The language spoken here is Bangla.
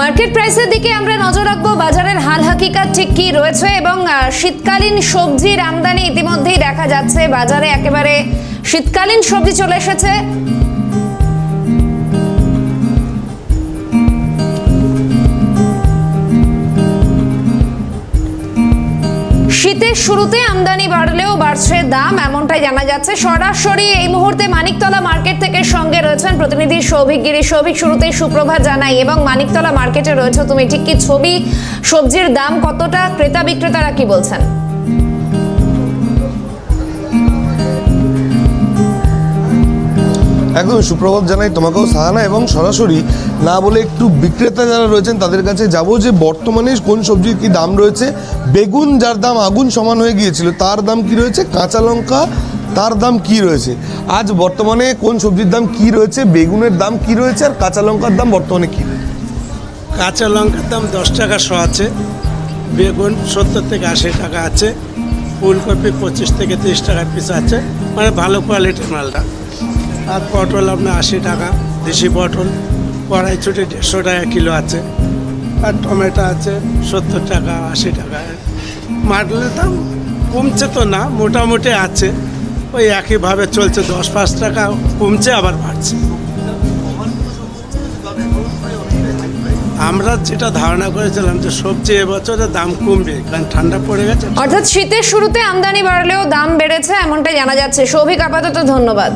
মার্কেট প্রাইসের দিকে আমরা নজর রাখব। বাজারের হাল হাকিকাত ঠিক কি রয়েছে এবং শীতকালীন সবজির আমদানি ইতিমধ্যেই দেখা যাচ্ছে। বাজারে একেবারে শীতকালীন সবজি চলে এসেছে। শীতের শুরুতে আমদানি বাড়লেও বাড়ছে দাম, এমনটাই জানা যাচ্ছে। সরাসরি এই মুহূর্তে মানিকতলা মার্কেট থেকে সঙ্গে রয়েছেন প্রতিনিধি সৌভিক গিরি। সৌভিক, শুরুতেই সুপ্রভাত জানাই। এবং মানিকতলা মার্কেটে রয়েছে তুমি ঠিক কি ছবি? সবজির দাম কতটা? ক্রেতা বিক্রেতারা কি বলছেন? একদম সুপ্রভাত জানাই। তোমাকেও সাহানা এবং সরাসরি না বলে একটু বিক্রেতা যারা রয়েছেন, তাদের কাছে যাব যে বর্তমানে কোন সবজির কি দাম রয়েছে। বেগুন যার দাম আগুন সমান হয়ে গিয়েছিল, তার দাম কি রয়েছে? কাঁচা লঙ্কা, তার দাম কি রয়েছে? আজ বর্তমানে কোন সবজির দাম কি রয়েছে? বেগুনের দাম কি রয়েছে? আর কাঁচা লঙ্কার দাম বর্তমানে কি রয়েছে? কাঁচা লঙ্কার দাম দশ টাকা শ আছে, বেগুন সত্তর থেকে আশি টাকা আছে, ফুলকপি পঁচিশ থেকে তিরিশ টাকা পিস আছে মানে ভালো কোয়ালিটির মালটা। আর পটল আপনার আশি টাকা, দেশি পটল কড়াইছুটি দেড়শো টাকা কিলো আছে। আর টমেটো আছে সত্তর টাকা, আশি টাকা। মাটলের দাম কমছে তো না, মোটামুটি আছে। ওই একইভাবে চলছে, দশ পাঁচ টাকা কমছে, আবার বাড়ছে। আমরা যেটা ধারণা করেছিলাম যে সবজি এবছরে দাম কমবে, কারণ ঠান্ডা পড়ে গেছে। অর্থাৎ শীতের শুরুতে আমদানি বাড়লেও দাম বেড়েছে, এমনটাই জানা যাচ্ছে। সৌভিক আপাতত ধন্যবাদ।